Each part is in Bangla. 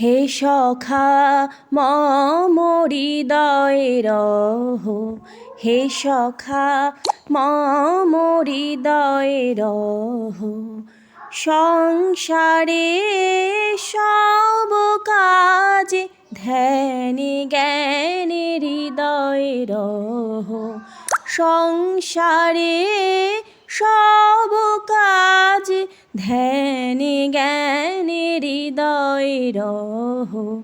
হে সখা, মম হৃদয় রহ। হে সখা, মম হৃদয় রহ। সংসারে সব কাজে ধ্যানে জ্ঞানে হৃদয় রহ। সংসারে সব ধ্যানে জ্ঞানে হৃদয় রহ।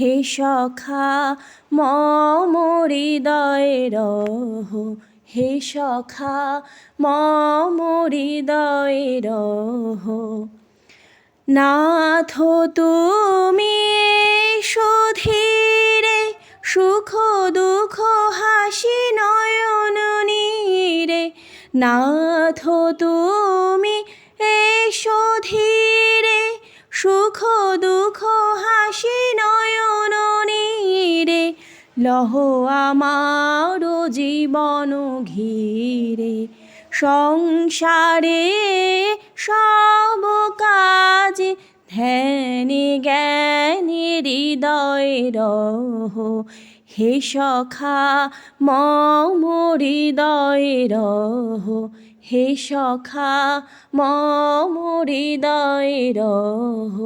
হে সখা, মম হৃদয় রহ। হে সখা, মম হৃদয় রহ। নাথ, তুমি সুধীরে, সুখ দুঃখ হাসি নয়ন নীরে। নাথ, তুমি দুঃখ হাসি, নয়ন, নীরে। লহ আমার জীবন ঘিরে। সংসারে সব কাজ ধ্যানে, জ্ঞানে, হৃদয় রহ। হে সখা, মম রহ। হে সখা মম হৃদয় রহ।